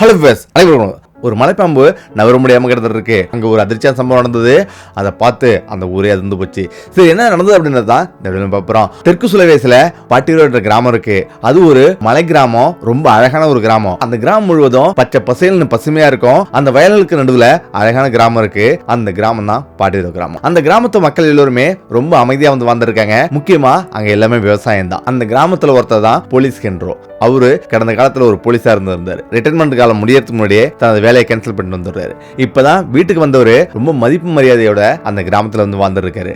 Hello base அனைவரும் ஒரு மலைப்பாம்பு நகர முடியாமல் கிடந்துட்டு இருக்கு ஒரு அதிர்ச்சியான சம்பவம் நடந்தது. அதை பார்த்து அந்த ஊரே அதிர்ந்து போச்சு. சரி என்ன நடந்தது அப்படின்றது தான் இந்த வீடியோல பார்ப்போம் தெற்கு சுலவேசில் பாட்டிரோன்ற கிராமம் இருக்கு. அது ஒரு மலை கிராமம் ரொம்ப அழகான ஒரு கிராமம். அந்த கிராமம் முழுவதும் பச்சை பசேல்னு பசுமையா இருக்கும். அந்த வயலுக்கு நடுவில் அழகான கிராமம் இருக்கு. அந்த கிராமம் தான் பாட்டிரோ கிராமம். அந்த கிராமத்து மக்கள் எல்லோருமே ரொம்ப அமைதியாக வந்து வந்திருக்காங்க முக்கியமாக அங்கே எல்லாமே விவசாயம் தான். அந்த கிராமத்தில் ஒருத்தர் தான் போலீஸ் கென்றோ அவரு கடந்த காலத்தில் ஒரு போலீஸாக இருந்திருந்தார். ரிட்டைர்மெண்ட் காலம் முடியறதுக்கு முன்னாடியே தனது வேலையை கேன்சல் பண்ணிட்டு வந்துடுறாரு. இப்பதான் வீட்டுக்கு வந்தவரு ரொம்ப மதிப்பு மரியாதையோட அந்த கிராமத்துல வந்து வாழ்ந்துருக்காரு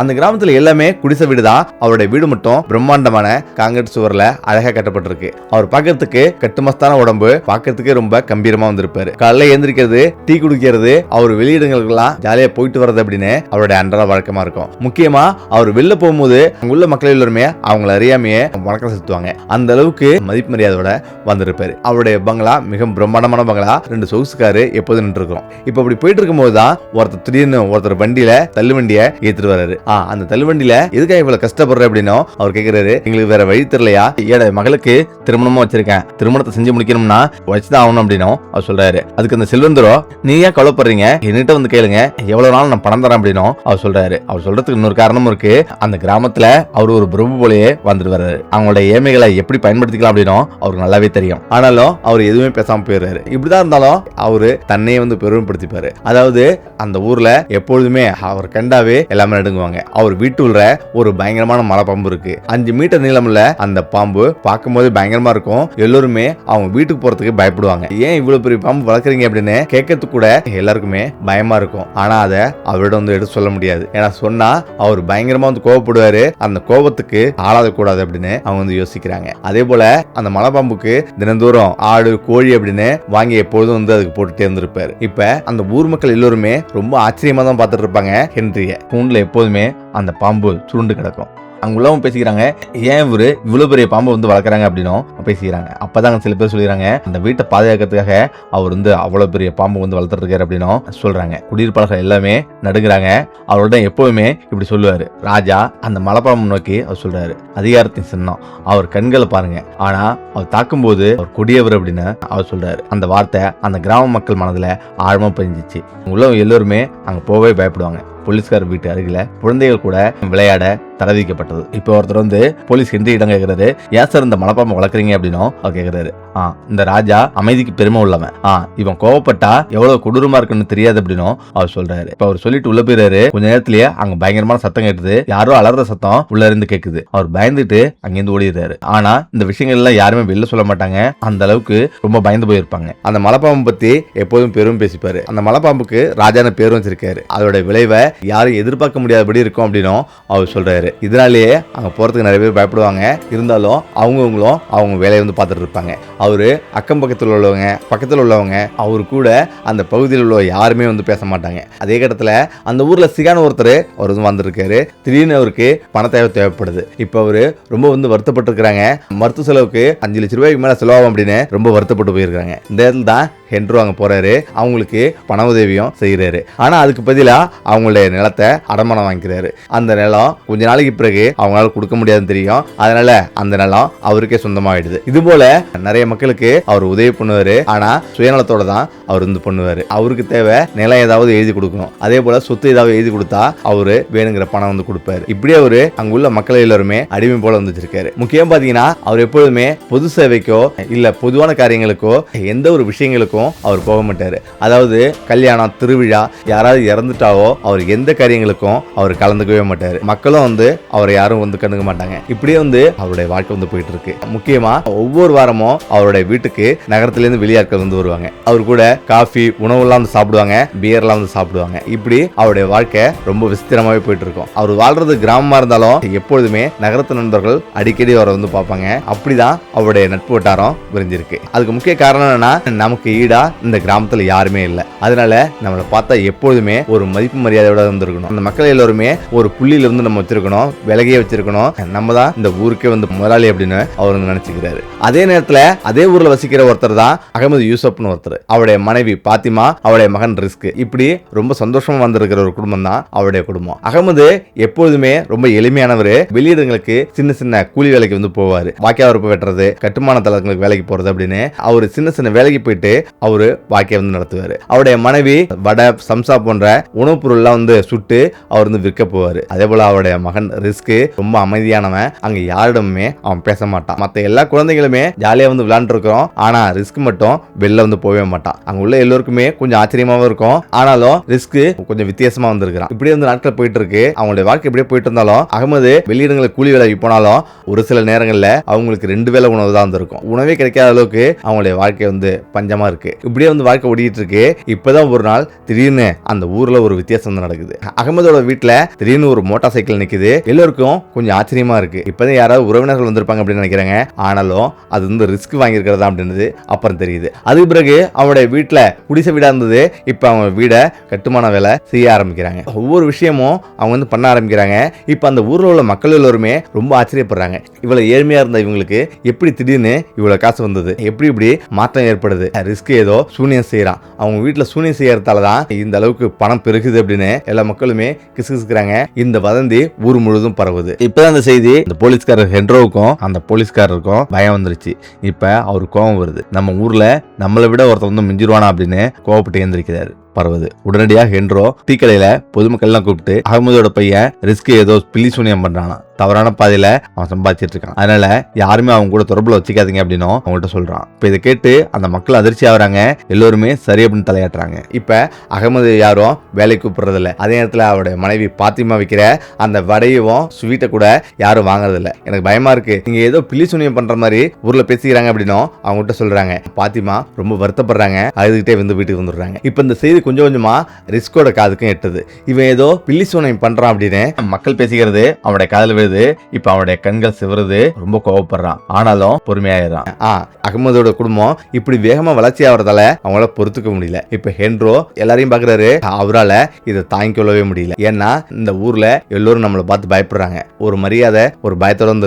அந்த கிராமத்துல எல்லாமே குடிசை வீடு தான் அவருடைய வீடு மட்டும் பிரம்மாண்டமான காங்கிரீட் சுவர்ல அழகா கட்டப்பட்டிருக்கு. அவர் பாக்கிறதுக்கு கட்டுமஸ்தான உடம்பு பாக்கிறதுக்கே ரொம்ப கம்பீரமா வந்திருப்பாரு. காலைல எழுந்திருக்கிறது டீ குடிக்கிறது அவர் வெளியிடங்களுக்கெல்லாம் ஜாலியா போயிட்டு வர்றது அப்படின்னு அவருடைய அன்றாட வழக்கமா இருக்கும். முக்கியமா அவர் வெளில போகும்போது அங்குள்ள மக்கள் எல்லாருமே அவங்கள அறியாமையே வணக்கம் செலுத்துவாங்க. அந்த அளவுக்கு மதிப்பு மரியாதையோட வந்திருப்பாரு. அவருடைய பங்களா மிக பிரம்மாண்டமான பங்களா. ரெண்டு சொகுசுக்காரு எப்போதும் நின்று இப்போ அப்படி போயிட்டு இருக்கும்போது தான் ஒருத்தர் திடீர்னு ஒருத்தர் வண்டியில தள்ளு வண்டியை ஏத்துட்டு வர்றாரு. ஆ அந்த தள்ளுவண்டியில எதுக்காக இவ்வளவு கஷ்டப்படுற அப்படின்னோ அவர் கேட்குறாரு எங்களுக்கு வேற வழி தெரியலையா? ஏட மகளுக்கு திருமணமா வச்சிருக்கேன். திருமணத்தை செஞ்சு முடிக்கணும்னா வச்சுதான் ஆகணும் அப்படின்னும் அவர் சொல்றாரு. அதுக்கு அந்த செல்வந்தரோ நீ ஏன் கவலைப்படுறீங்க? என்கிட்ட வந்து கேளுங்க. எவ்வளவு நாள் நான் பணம் தரேன் அப்படின்னும் அவர் சொல்றாரு. அவர் சொல்றதுக்கு இன்னொரு காரணமும் இருக்கு. அந்த கிராமத்துல அவர் ஒரு பிரபு போலயே வந்துட்டு வர்றாரு. அவங்களோட ஏமைகளை எப்படி பயன்படுத்திக்கலாம் அப்படின்னும் அவருக்கு நல்லாவே தெரியும். ஆனாலும் அவர் எதுவுமே பேசாம போயிடுறாரு. இப்படிதான் இருந்தாலும் அவரு தன்னையே வந்து பெருமைப்படுத்திப்பாரு. அதாவது அந்த ஊர்ல எப்பொழுதுமே அவர் கண்டாவே எல்லாமே நடுங்குவாங்க. அவர் வீட்டுள்ள ஒரு பயங்கரமான மலை பாம்பு இருக்கு. அஞ்சு மீட்டர் நீளமுள்ள அந்த பாம்பு பார்க்கும் போது பயங்கரமா இருக்கும். எல்லோருமே அவங்க வீட்டுக்கு போறதுக்கு பயப்படுவாங்க. ஏன் இவ்வளவு பெரிய பாம்பு வளர்க்குறீங்க? அப்படின்னு கேட்கறதுக்கு கூட எல்லாருக்குமே பயமா இருக்கும். ஆனா அதை அவரிடம் வந்து எடுத்து சொல்ல முடியாது. ஏன்னா சொன்னா அவர் பயங்கரமா வந்து கோவப்படுவாரு. அந்த கோபத்துக்கு ஆளாத கூடாது அப்படின்னு அவங்க வந்து யோசிக்கிறாங்க. அதே போல அந்த மலைப்பாம்புக்கு தினந்தோறும் ஆடு கோழி அப்படின்னு வாங்கி எப்பொழுதும் வந்து அதுக்கு போட்டுட்டே இருந்திருப்பாரு. இப்ப அந்த ஊர் மக்கள் எல்லோருமே ரொம்ப ஆச்சரியமா தான் பார்த்துட்டு இருப்பாங்க. ஹென்ரிய கூண்டுல எப்போதுமே அந்த பாம்பு சுருண்டு கிடக்கும். அங்குள்ளவும் பேசிக்கிறாங்க ஏன் இவரு இவ்வளவு பெரிய பாம்பை வந்து வளர்க்குறாங்க? அப்படின்னும் பேசிக்கிறாங்க. அப்பதான் சில பேர் சொல்லிடுறாங்க அந்த வீட்டை பாதுகாக்கிறதுக்காக அவர் வந்து அவ்வளவு பெரிய பாம்பு வந்து வளர்த்துருக்காரு அப்படின்னும் சொல்றாங்க. குடியிருப்பாளர்கள் எல்லாமே நடுங்குறாங்க. அவரோட எப்பவுமே இப்படி சொல்லுவாரு. ராஜா அந்த மலைப்பாம்பு நோக்கி அவர் சொல்றாரு. அதிகாரத்தின் சின்னம். அவர் கண்களை பாருங்க. ஆனா அவர் தாக்கும் போது அவர் கொடியவர் அப்படின்னு அவர் சொல்றாரு. அந்த வார்த்தை அந்த கிராம மக்கள் மனதுல ஆழமா பதிஞ்சிச்சு. உள்ளவங்க எல்லோருமே அங்க போகவே பயப்படுவாங்க. போலீஸ்கார் வீட்டு அருகில குழந்தைகள் கூட விளையாட தடை விதிக்கப்பட்டது இப்போ ஒருத்தர் வந்து போலீஸ் ஹென்றி இடம் கேட்கிறாரு ஏன் சார் இந்த மலைப்பாம்பை வளர்க்குறீங்க அப்படின்னும் அவர் கேட்கிறாரு ஆ இந்த ராஜா அமைதிக்கு பெருமை உள்ளவன். ஆ இவன் கோவப்பட்டா எவ்வளவு கொடூரமா இருக்குன்னு தெரியாது அப்படின்னும் அவர் சொல்றாரு. இப்ப அவர் சொல்லிட்டு உள்ள போயிறாரு. கொஞ்ச நேரத்திலேயே அங்க பயங்கரமான சத்தம் கேட்டுது யாரோ அலற சத்தம் உள்ள இருந்து கேக்குது. அவர் பயந்துட்டு அங்கிருந்து ஓடிடுறாரு. ஆனா இந்த விஷயங்கள் எல்லாம் யாருமே வெளில சொல்ல மாட்டாங்க. அந்த அளவுக்கு ரொம்ப பயந்து போயிருப்பாங்க. அந்த மலைப்பாம்பு பத்தி எப்போதும் பெரும் பேசிப்பாரு. அந்த மலைப்பாம்புக்கு ராஜான பேரும் வச்சிருக்காரு. அதோட விளைவை யாரும் எதிர்பார்க்க முடியாதபடி இருக்கும் அப்படின்னும் அவர் சொல்கிறாரு இதனாலேயே அங்கே போகிறதுக்கு நிறைய பேர் பயப்படுவாங்க. இருந்தாலும் அவங்கவுங்களும் அவங்க வேலையை வந்து பார்த்துட்டு இருப்பாங்க. அவர் அக்கம் பக்கத்தில் உள்ளவங்க பக்கத்தில் உள்ளவங்க அவர் கூட அந்த பகுதியில் உள்ள யாருமே வந்து பேச மாட்டாங்க. அதே கட்டத்தில் அந்த ஊரில் சிகான ஒருத்தர் அவர் வந்து வந்திருக்காரு. திடீர்னு அவருக்கு பண தேவை தேவைப்படுது. இப்போ அவர் ரொம்ப வந்து வருத்தப்பட்டிருக்கிறாங்க. மருத்துவ செலவுக்கு அஞ்சு லட்ச ரூபாய்க்கு மேலே செலவாகும் அப்படின்னு ரொம்ப வருத்தப்பட்டு போயிருக்காங்க. இந்த இடத்துல தான் ஹென்ரு அங்கே போகிறாரு அவங்களுக்கு பண உதவியும் செய்கிறாரு ஆனால் அதுக்கு பதிலாக அவங்களுடைய நிலத்தை அடமானம் வாங்கிக்கிறாரு. அந்த நிலம் கொஞ்ச நாளைக்கு பிறகு அவங்களால கொடுக்க முடியாதுன்னு தெரியும். அதனால அந்த நிலம் அவருக்கே சொந்தமாயிடுது. இது போல நிறைய மக்களுக்கு அவர் உதவி பண்ணுவாரு. ஆனா சுயநலத்தோட தான் அவர் வந்து பண்ணுவாரு. அவருக்கு தேவை நிலம் ஏதாவது எழுதி கொடுக்கணும். அதே போல சொத்து ஏதாவது எழுதி கொடுத்தா அவரு வேணுங்கிற பணம் வந்து கொடுப்பாரு. இப்படி அவரு அங்குள்ள மக்கள் எல்லாருமே அடிமை போல வந்து வச்சிருக்காரு. முக்கியம் பாத்தீங்கன்னா அவர் எப்பொழுதுமே பொது சேவைக்கோ இல்ல பொதுவான காரியங்களுக்கோ எந்த ஒரு விஷயங்களுக்கும் அவர் போக மாட்டாரு. அதாவது கல்யாணம் திருவிழா யாராவது இறந்துட்டாவோ அவர் எந்த காரியங்களுக்கும் அவர் கலந்துக்கவே மாட்டார். மக்களும் வந்து அவரை யாரும் வந்து கண்டுக்க மாட்டாங்க. இப்படியே வந்து அவருடைய வாழ்க்கை வந்து போயிட்டு இருக்கு முக்கியமா ஒவ்வொரு வாரமும் அவருடைய வீட்டுக்கு நகரத்திலேருந்து வெளியாட்கள் வந்து வருவாங்க. அவர் கூட காஃபி உணவுலாம் வந்து சாப்பிடுவாங்க. பியர்லாம் வந்து சாப்பிடுவாங்க. இப்படி அவருடைய வாழ்க்கை ரொம்ப விசித்திரமாவே போயிட்டு இருக்கும் அவர் வாழ்றது கிராமமா இருந்தாலும் எப்பொழுதுமே நகரத்து நண்பர்கள் அடிக்கடி அவரை வந்து பார்ப்பாங்க. அப்படிதான் அவருடைய நட்பு வட்டாரம் விரிஞ்சிருக்கு. அதுக்கு முக்கிய காரணம் என்னன்னா நமக்கு ஈடா இந்த கிராமத்துல யாருமே இல்லை. அதனால நம்மளை பார்த்தா எப்பொழுதுமே ஒரு மதிப்பு மரியாதையோட இருந்திருக்கணும் அந்த மக்கள் எல்லோருமே ஒரு புள்ளியில இருந்து நம்ம வச்சிருக்கணும் விலகையே விலகியே வச்சிருக்கணும். நம்ம தான் இந்த ஊருக்கே வந்து முதலாளி அப்படின்னு அவர் வந்து நினைச்சுக்கிறாரு. அதே நேரத்துல அதே ஊர்ல வசிக்கிற ஒருத்தர் தான் அகமது யூசப்னு ஒருத்தர். அவருடைய மனைவி பாத்திமா அவருடைய மகன் ரிஸ்க். இப்படி ரொம்ப சந்தோஷமா வந்திருக்கிற ஒரு குடும்பம் தான் அவருடைய குடும்பம். அகமது எப்பொழுதுமே ரொம்ப எளிமையானவர். வெளியிடங்களுக்கு சின்ன சின்ன கூலி வேலைக்கு வந்து போவார். வாக்கியா உறுப்பு வெட்டுறது கட்டுமான தளங்களுக்கு வேலைக்கு போறது அப்படின்னு அவர் சின்ன சின்ன வேலைக்கு போயிட்டு அவரு வாக்கியா வந்து நடத்துவார். அவருடைய மனைவி வடை சம்சா போன்ற உணவுப் பொருள்லாம் வந்து வந்து சுட்டு அவர் வந்து விற்க போவார். அதே போல் அவருடைய மகன் ரிஸ்க்கு ரொம்ப அமைதியானவன். அங்கே யாரிடமுமே அவன் பேச மாட்டான். மற்ற எல்லா குழந்தைகளுமே ஜாலியாக வந்து விளாண்டுருக்குறோம் ஆனால் ரிஸ்க் மட்டும் வெளில வந்து போகவே மாட்டான். அங்கே உள்ள எல்லோருக்குமே கொஞ்சம் ஆச்சரியமாகவும் இருக்கும். ஆனாலும் ரிஸ்க் கொஞ்சம் வித்தியாசமாக வந்திருக்கிறான். இப்படியே வந்து நாட்கள் போயிட்டு இருக்கு அவங்களுடைய வாழ்க்கை இப்படியே போயிட்டு இருந்தாலும் அகமது வெளியிடங்களில் கூலி வேலைக்கு போனாலும் ஒரு சில நேரங்களில் அவங்களுக்கு ரெண்டு வேளை உணவு தான் வந்திருக்கும். உணவே கிடைக்காத அளவுக்கு அவங்களுடைய வாழ்க்கை வந்து பஞ்சமாக இருக்கு. இப்படியே வந்து வாழ்க்கை ஓடிட்டு இருக்கு. இப்போதான் ஒரு நாள் திடீர்னு அந்த ஊரில் ஒரு வித்தியாசம் வந்து நடக்குது. அகமதோட வீட்டுல திடீர்னு ஒரு மோட்டார் சைக்கிள் நிக்குது. எல்லோருக்கும் கொஞ்சம் ஆச்சரியமா இருக்கு. இப்பதான் யாராவது உறவினர்கள் வந்திருப்பாங்க அப்படின்னு நினைக்கிறாங்க. ஆனாலும் அது வந்து ரிஸ்க் வாங்கியிருக்கிறதா அப்படின்றது அப்புறம் தெரியுது. அதுக்கு பிறகு அவனுடைய வீட்டுல குடிசை வீடா இருந்தது. இப்ப அவங்க வீடை கட்டுமான வேலை செய்ய ஆரம்பிக்கிறாங்க. ஒவ்வொரு விஷயமும் அவங்க வந்து பண்ண ஆரம்பிக்கிறாங்க. இப்ப அந்த ஊர்ல உள்ள மக்கள் எல்லோருமே ரொம்ப ஆச்சரியப்படுறாங்க. இவ்வளவு ஏழ்மையா இருந்த இவங்களுக்கு எப்படி திடீர்னு இவ்வளவு காசு வந்தது? எப்படி இப்படி மாற்றம் ஏற்படுது? ரிஸ்க் ஏதோ சூனியம் செய்யறான். அவங்க வீட்டுல சூனியம் செய்யறதால தான் இந்த அளவுக்கு பணம் பெருகுது அப்படின்னு எல்லா மக்களுமே கிசுகிசுக்கிறாங்க. இந்த வதந்தி ஊர் முழுதும் பரவுது. இப்பதான் அந்த செய்தி இந்த போலீஸ்காரர் ஹென்ரோவுக்கும் அந்த போலீஸ்காரருக்கும் பயம் வந்துருச்சு. இப்ப அவர் கோபம் வருது. நம்ம ஊர்ல நம்மளை விட ஒருத்தர் வந்து மிஞ்சிருவானா அப்படின்னு கோவப்பட்டு எழுந்திருக்கிறாரு பரவுது. உடனடியாக ஹென்ரோ டீக்கடையில பொதுமக்கள்லாம் கூப்பிட்டு அகமதோட பையன் ரிஸ்க் ஏதோ பில்லி சூனியம் பண்றானா. தவறான பாதையில அவன் சம்பாதிச்சிட்டு இருக்கான். அதனால யாருமே அவங்க கூட தொடர்புல வச்சுக்காதீங்க அப்படின்னும் அவங்கள்ட்ட சொல்றான். இப்ப இதை கேட்டு அந்த மக்கள் அதிர்ச்சி ஆகுறாங்க. எல்லோருமே சரி அப்படின்னு தலையாட்டுறாங்க. இப்ப அகமது யாரும் வேலைக்கு கூப்பிடுறதில்ல. அதே நேரத்துல அவருடைய மனைவி பாத்திமா வைக்கிற அந்த வடையவும் ஸ்வீட்டை கூட யாரும் வாங்குறது எனக்கு பயமா இருக்கு. நீங்க ஏதோ பில்லி சூனியம் பண்ற மாதிரி ஊர்ல பேசிக்கிறாங்க அப்படின்னும் அவங்ககிட்ட சொல்றாங்க. பாத்திமா ரொம்ப வருத்தப்படுறாங்க. அழுதுகிட்டே வந்து வீட்டுக்கு வந்துடுறாங்க. இப்ப இந்த செய்தி கொஞ்சம் கொஞ்சமா ரிஸ்கோட காதுக்கும் எட்டுது. இவன் ஏதோ பில்லி சூனியம் பண்றான் அப்படின்னு மக்கள் பேசிக்கிறது அவனுடைய காதல் விழுது இப்போ அவனுடைய கண்கள் சிவருது ரொம்ப கோவப்படுறான். ஆனாலும் பொறுமையாயிடுறான். ஆ அகமதோட குடும்பம் இப்படி வேகமாக வளர்ச்சி ஆகிறதால அவங்களால பொறுத்துக்க முடியல. இப்போ ஹென்ரோ எல்லாரையும் பாக்குறாரு. அவரால இதை தாங்கிக்கொள்ளவே முடியல. ஏன்னா இந்த ஊர்ல எல்லோரும் நம்மளை பார்த்து பயப்படுறாங்க. ஒரு மரியாதை ஒரு பயத்தோட வந்து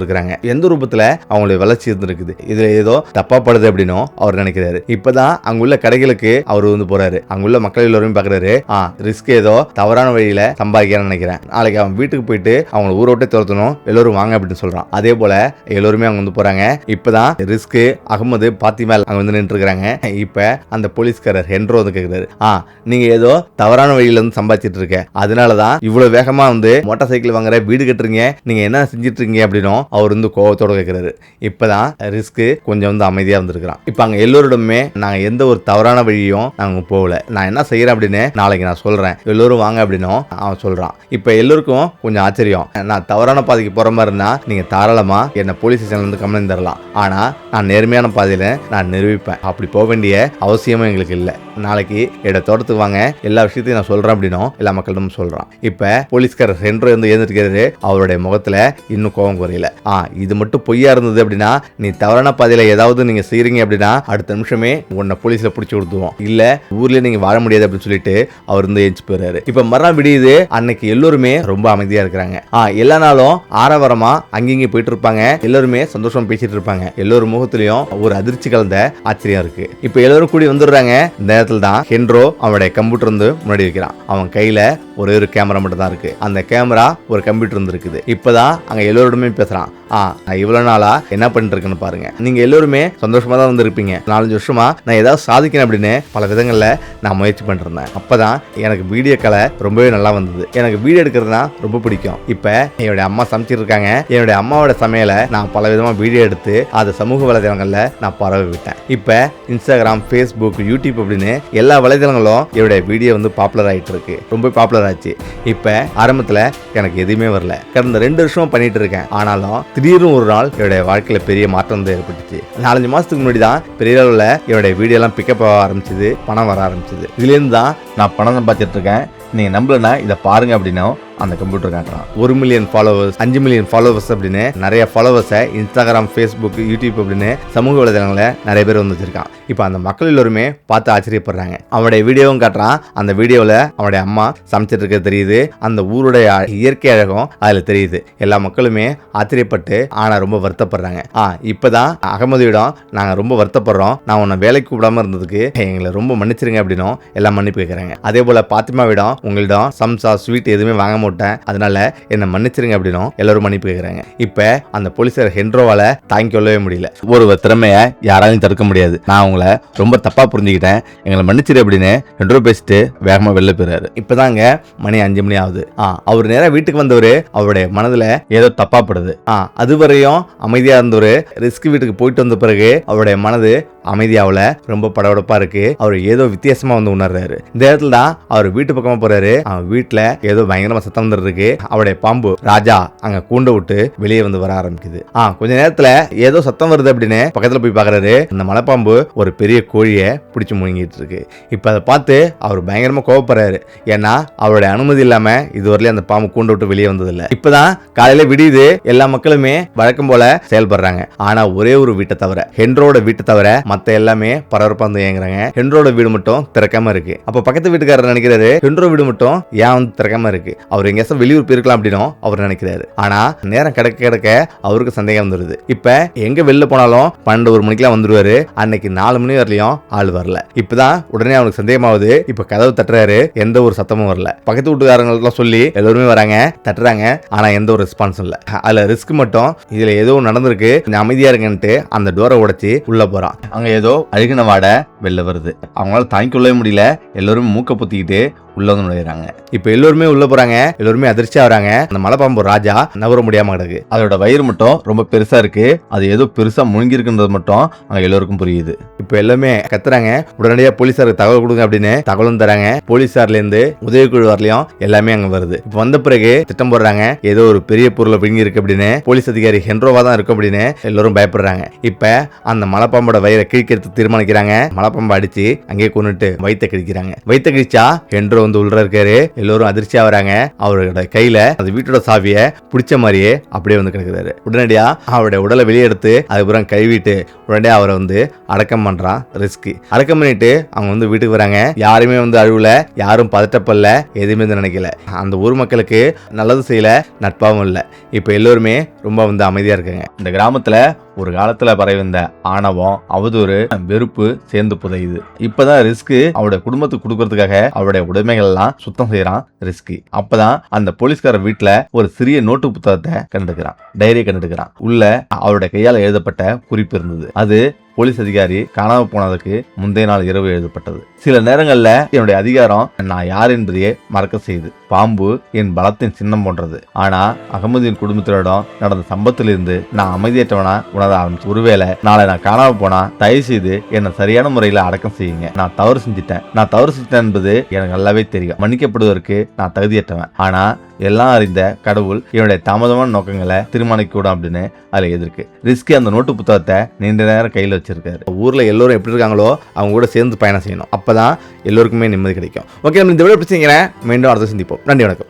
எந்த ரூபத்தில் அவங்களுடைய வளர்ச்சி இருந்திருக்குது? இதில் ஏதோ தப்பாப்படுது அப்படின்னும் அவர் நினைக்கிறாரு. இப்பதான் அங்குள்ள கடைகளுக்கு அவர் வந்து போறாரு. அங்குள்ள மக்கள் எல்லோரும் பாக்குறாரு ஆ ரிஸ்க் ஏதோ தவறான வழியில சம்பாதிக்கிறான்னு நினைக்கிறேன். நாளைக்கு அவன் வீட்டுக்கு போயிட்டு அவங்களை ஊரை விட்டு துரத்தணும். எல்லோரும் வாங்க அப்படின்னு சொல்றான். அதே போல எல்லோருமே அவங்க வந்து போறாங்க. இப்பதான் ரிஸ்க் அகமது பாத்திமா அங்க வந்து நின்று இருக்காங்க இப்ப அந்த போலீஸ்காரர் ஹென்ரோ வந்து கேக்குறாரு. ஆ நீங்க ஏதோ தவறான வழியில இருந்து சம்பாதிச்சிட்டு இருக்க. அதனாலதான் இவ்வளவு வேகமா வந்து மோட்டார் சைக்கிள் வாங்குற வீடு கட்டுறீங்க. நீங்க என்ன செஞ்சிட்டு இருக்கீங்க அப்படின்னும் அவர் வந்து கோவத்தோட கேக்குறாரு. இப்பதான் ரிஸ்க் கொஞ்சம் வந்து அமைதியா வந்திருக்கிறான் இப்ப அங்க எல்லோரிடமே நாங்க எந்த ஒரு தவறான வழியும் நாங்க போகல. நான் என்ன செய்கிறேன் அப்படின்னு நாளைக்கு நான் சொல்கிறேன் எல்லோரும் வாங்க அப்படின்னும் அவன் சொல்கிறான் இப்போ எல்லோருக்கும் கொஞ்சம் ஆச்சரியம். நான் தவறான பாதைக்கு போகிற மாதிரி இருந்தால் நீங்கள் தாராளமாக என்னை போலீஸ் ஸ்டேஷன்லேருந்து கம்ப்ளைண்ட் தரலாம். ஆனால் நான் நேர்மையான பாதையில் நான் நிரூபிப்பேன். அப்படி போக வேண்டிய அவசியமும் எங்களுக்கு இல்லை. நாளைக்கு என்னோட தோட்டத்துக்கு வாங்க. எல்லா விஷயத்தையும் நான் சொல்கிறேன் அப்படின்னும் எல்லா மக்களிடம் சொல்கிறான் இப்போ போலீஸ்காரர் சென்று வந்து எழுந்திருக்கிறது அவருடைய முகத்தில் இன்னும் கோபம் குறையல. ஆ இது மட்டும் பொய்யா இருந்தது அப்படின்னா நீ தவறான பாதையில் ஏதாவது நீங்கள் செய்கிறீங்க அப்படின்னா அடுத்த நிமிஷமே உன்னை போலீஸில் பிடிச்சி கொடுத்துருவோம் இல்லை ஊர்ல நீங்கள் வாழ முடியாது அப்படின்னு சொல்லிட்டு அவர் வந்து ஏஞ்சி போயிறாரு. இப்ப மறுநாள் விடியுது அன்னைக்கு எல்லோருமே ரொம்ப அமைதியா இருக்கிறாங்க. ஆ எல்லா நாளும் ஆரவாரமா அங்கிங்க போயிட்டு இருப்பாங்க. எல்லாருமே சந்தோஷமா பேசிட்டு இருப்பாங்க. எல்லோரும் முகத்திலையும் ஒரு அதிர்ச்சி கலந்த ஆச்சரியம் இருக்கு. இப்ப எல்லாரும் கூடி வந்துடுறாங்க. இந்த நேரத்தில் தான் ஹென்ரோ அவனுடைய கம்ப்யூட்டர் வந்து முன்னாடி வைக்கிறான். அவன் கையில ஒரே ஒரு கேமரா மட்டும் தான் இருக்கு. அந்த கேமரா ஒரு கம்ப்யூட்டர் வந்து இருக்குது. இப்பதான் அங்க எல்லோருமே பேசுறான். ஆ நான் இவ்வளவு நாளா என்ன பண்ணிட்டு இருக்குன்னு பாருங்க. நீங்க எல்லோருமே சந்தோஷமா தான் வந்திருப்பீங்க. நாலஞ்சு வருஷமா நான் ஏதாவது சாதிக்கணும் அப்படின்னு பல விதங்கள்ல நான் முயற்சி பண்ணிருந்தேன். அப்பதான் எனக்கு வீடியோ கலை ரொம்பவே நல்லா வந்தது. எனக்கு வீடியோ எடுக்கிறதுனா ரொம்ப பிடிக்கும். இப்ப என்னுடைய அம்மா சமைச்சிட்டு இருக்காங்க என்னுடைய அம்மாவோட சமையலை நான் பல விதமா வீடியோ எடுத்து அதை சமூக வலைதளங்களில் நான் பரவி விட்டேன். இப்ப இன்ஸ்டாகிராம் ஃபேஸ்புக் யூடியூப் அப்படின்னு எல்லா வலைதளங்களும் என்னுடைய வீடியோ வந்து பாப்புலர் ஆயிட்டு இருக்கு ரொம்ப பாப்புலர் ஆச்சு. இப்ப ஆரம்பத்தில் எனக்கு எதுவுமே வரல. கடந்த ரெண்டு வருஷமா பண்ணிட்டு இருக்கேன். ஆனாலும் திடீர்னு ஒரு நாள் என்னுடைய வாழ்க்கையில் பெரிய மாற்றம் வந்து ஏற்பட்டுச்சு. நாலஞ்சு மாதத்துக்கு முன்னாடி தான் பெரிய அளவில் என்னுடைய வீடியோலாம் பிக்கப் ஆக ஆரம்பிச்சது பணம் வர ஆரம்பிச்சது. இதுல இருந்து தான் நான் பணம் சம்பாதிச்சிட்ருக்கேன் நீங்கள் நம்பலைன்னா இதை பாருங்க அப்படின்னும் அந்த கம்ப்யூட்டர் காட்டுறான். ஒரு மில்லியன் ஃபாலோவர்ஸ் அஞ்சு மில்லியன் ஃபாலோவர்ஸ் அப்படின்னு நிறைய ஃபாலோவர்ஸை இன்ஸ்டாகிராம் ஃபேஸ்புக் யூடியூப் அப்படின்னு சமூக வலைதளங்களில் நிறைய பேர் வந்து வச்சிருக்கான். இப்போ அந்த மக்கள் எல்லோருமே பார்த்து ஆச்சரியப்படுறாங்க. அவனுடைய வீடியோவும் காட்டுறான். அந்த வீடியோவில் அவனுடைய அம்மா சமைச்சிட்டு இருக்க தெரியுது. அந்த ஊருடைய இயற்கை அழகும் அதில் தெரியுது. எல்லா மக்களுமே ஆச்சரியப்பட்டு ஆனால் ரொம்ப வருத்தப்படுறாங்க. ஆ இப்போதான் அகமதியிடம் நாங்கள் ரொம்ப வருத்தப்படுறோம். நான் உன்னை வேலைக்கு கூப்பிடாம இருந்ததுக்கு எங்களை ரொம்ப மன்னிச்சிருங்க அப்படின்னும் எல்லாம் மன்னிப்பு கேட்குறாங்க அதே போல் பாத்திமாவிடம் உங்களிடம் சம்சா ஸ்வீட் எதுவுமே வாங்க மாட்டேன் அதனால என்னை மன்னிச்சிருங்க அப்படின்னும் எல்லாரும் மன்னிப்பு கேட்குறாங்க இப்போ அந்த போலீஸார் ஹென்ட்ரோவால தாங்கி கொள்ளவே முடியல. ஒரு திறமைய யாராலையும் தடுக்க முடியாது. நான் உங்களை ரொம்ப தப்பா புரிஞ்சுக்கிட்டேன். எங்களை மன்னிச்சிரு அப்படின்னு ஹென்ட்ரோ பேசிட்டு வேகமா வெளில போயிறாரு. இப்பதாங்க மணி அஞ்சு மணி ஆகுது. ஆ அவர் நேராக வீட்டுக்கு வந்தவர் அவருடைய மனதுல ஏதோ தப்பாப்படுது. ஆ அது வரையும் அமைதியா இருந்தவர் ரிஸ்க் வீட்டுக்கு போயிட்டு வந்த பிறகு அவருடைய மனது அமைதியாவில் ரொம்ப படபடப்பா இருக்கு. அவர் ஏதோ வித்தியாசமா வந்து உணர்றாரு. இந்த இடத்துல தான் அவர் வீட்டு பக்கமா போறாரு. அவன் வீட்டுல ஏதோ பயங்கரமா சத்தம் இருக்கு. அவருடைய பாம்பு ராஜா அங்க கூண்டை விட்டு வெளியே வந்து வர ஆரம்பிக்குது. ஆ கொஞ்ச நேரத்துல ஏதோ சத்தம் வருது அப்படின்னு பக்கத்துல போய் பாக்குறாரு. அந்த மலைப்பாம்பு ஒரு பெரிய கோழியை பிடிச்சி முழுங்கிட்டு இருக்கு. இப்ப அதை பார்த்து அவர் பயங்கரமா கோவப்படுறாரு. ஏன்னா அவருடைய அனுமதி இல்லாம இதுவரையிலும் அந்த பாம்பு கூண்டை விட்டு வெளியே வந்ததில்லை. இப்பதான் காலையில விடியுது. எல்லா மக்களுமே வழக்கம் போல செயல்படுறாங்க. ஆனா ஒரே ஒரு வீட்டை தவிர ஹென்ரோட வீட்டை தவிர மத்த எல்லாமே பரபரப்பா வந்து ஏங்குறாங்க ஹென்ரோட வீடு மட்டும் திறக்காம இருக்கு. அப்ப பக்கத்து வீட்டுக்காரர் நினைக்கிறாரு? ஹென்ரோ வீடு மட்டும் ஏன் வந்து திறக்காம இருக்கு? அவர் எங்கேயாச்சும் வெளியூர் போயிருக்கலாம் அப்படின்னும் அவர் நினைக்கிறாரு. ஆனா நேரம் கிடக்க கிடக்க அவருக்கு சந்தேகம் வந்துருது. இப்ப எங்க வெளில போனாலும் பன்னெண்டு ஒரு மணிக்கெல்லாம் வந்துருவாரு. அன்னைக்கு நாலு மணி வரலையும் ஆள் வரல. இப்பதான் உடனே அவனுக்கு சந்தேகமாவது இப்ப கதவு தட்டுறாரு. எந்த ஒரு சத்தமும் வரல. பக்கத்து வீட்டுக்காரங்களுக்குலாம் சொல்லி எல்லோருமே வராங்க. தட்டுறாங்க. ஆனா எந்த ஒரு ரெஸ்பான்ஸும் இல்ல. அதுல ரிஸ்க் மட்டும் இதுல ஏதோ நடந்திருக்கு. கொஞ்சம் அமைதியா இருங்கன்ட்டு அந்த டோரை உடைச்சு உள்ள போறான். அங்க ஏதோ அழுகின வாடை வெளில வருது. அவங்களால தாங்கிக் கொள்ளவே முடியல. எல்லோரும் மூக்க பொத்திக்கிட்டு உள்ள வந்து நுழையிறாங்க. இப்போ எல்லோருமே உள்ள போறாங்க. எல்லோருமே அதிர்ச்சியா வராங்க. அந்த மலைப்பாம்பு ராஜா நவர முடியாம கிடக்கு. அதோட வயிறு மட்டும் ரொம்ப பெருசா இருக்கு. அது ஏதோ பெருசா முழுங்கி இருக்குன்றது மட்டும் அங்க எல்லோருக்கும் புரியுது. இப்போ எல்லாமே கத்துறாங்க. உடனடியாக போலீஸாருக்கு தகவல் கொடுங்க அப்படின்னு தகவலும் தராங்க. போலீஸார்ல இருந்து உதவிக்குழு வரலையும் எல்லாமே அங்க வருது. இப்போ வந்த பிறகு திட்டம் போடுறாங்க. ஏதோ ஒரு பெரிய பொருளை விழுங்கி இருக்கு அப்படின்னு போலீஸ் அதிகாரி ஹென்ரோவா தான் இருக்கும் அப்படின்னு எல்லாரும் பயப்படுறாங்க. இப்ப அந்த மலைப்பாம்போட வயிறை கிழிக்கிறது தீர்மானிக்கிறாங்க. மலைப்பாம்பை அடிச்சு அங்கேயே கொண்டுட்டு வயித்தை கிழிக்கிறாங்க. வயித்தை கிழிச்சா ஹென்ரோ வந்து உள்ள இருக்காரு. எல்லோரும் அதிர்ச்சியா வராங்க. அவரோட கையில அந்த வீட்டோட சாவியை பிடிச்ச மாதிரியே அப்படியே வந்து கிடக்குறாரு. உடனடியா அவருடைய உடலை வெளியே எடுத்து அதுக்கப்புறம் கழுவிட்டு உடனடியா அவரை வந்து அடக்கம் பண்றான் ரிஸ்க். அடக்கம் பண்ணிட்டு அவங்க வந்து வீட்டுக்கு வராங்க. யாருமே வந்து அழுவல யாரும் பதட்டப்படல எதுவுமே வந்து நினைக்கல. அந்த ஊர் மக்களுக்கு நல்லது செய்யல நட்பாகவும் இல்லை. இப்போ எல்லோருமே ரொம்ப வந்து அமைதியா இருக்காங்க. இந்த கிராமத்துல ஒரு காலத்துல பரவிந்த ஆணவம் அவதூறு வெறுப்பு சேர்ந்து புதையுது. இப்பதான் ரிஸ்க் அவருடைய குடும்பத்துக்கு கொடுக்கறதுக்காக அவருடைய உடைமைகள் எல்லாம் சுத்தம் செய்யறான் ரிஸ்க் அப்பதான் அந்த போலீஸ்கார வீட்டுல ஒரு சிறிய நோட்டு புத்தகத்தை கண்டுக்கிறான் டைரியை கண்டுக்கிறான் உள்ள அவருடைய கையால் எழுதப்பட்ட குறிப்பு இருந்தது. அது போலீஸ் அதிகாரி காணாம போனதுக்கு முந்தைய நாள் இரவு எழுதப்பட்டது. சில நேரங்கள்ல என்னுடைய அதிகாரம் நான் யார் என்பதையே மறக்க செய்யுது பாம்பு என் பலத்தின் சின்னம் போன்றது. ஆனா அகமதியின் குடும்பத்தினரிடம் நடந்த சம்பத்திலிருந்து நான் அமைதியற்றவனா உணர ஆரம்பிச்சு ஒருவேளை நாளை நான் காணாம போனா தயவு செய்து என்னை சரியான முறையில அடக்கம் செய்யுங்க. நான் தவறு செஞ்சுட்டேன். நான் தவறு செஞ்சுட்டேன் என்பது எனக்கு நல்லாவே தெரியும். மன்னிக்கப்படுவதற்கு நான் தகுதியற்றவன். ஆனா எல்லாம் அறிந்த கடவுள் என்னுடைய தாமதமான நோக்கங்களை தீர்மானிக்கூடும் அப்படின்னு அதுல எதிர்க்கு. ரிஸ்கி அந்த நோட்டு புத்தகத்தை நீண்ட நேரம் கையில் வச்சிருக்காரு. ஊர்ல எல்லோரும் எப்படி இருக்காங்களோ அவங்க கூட சேர்ந்து பயணம் செய்யணும். அப்பதான் எல்லோருக்குமே நிம்மதி கிடைக்கும். ஓகே நம்ம இந்த விட பிரச்சனைங்கிறேன் மீண்டும் அடுத்த சந்திப்போம். நன்றி வணக்கம்.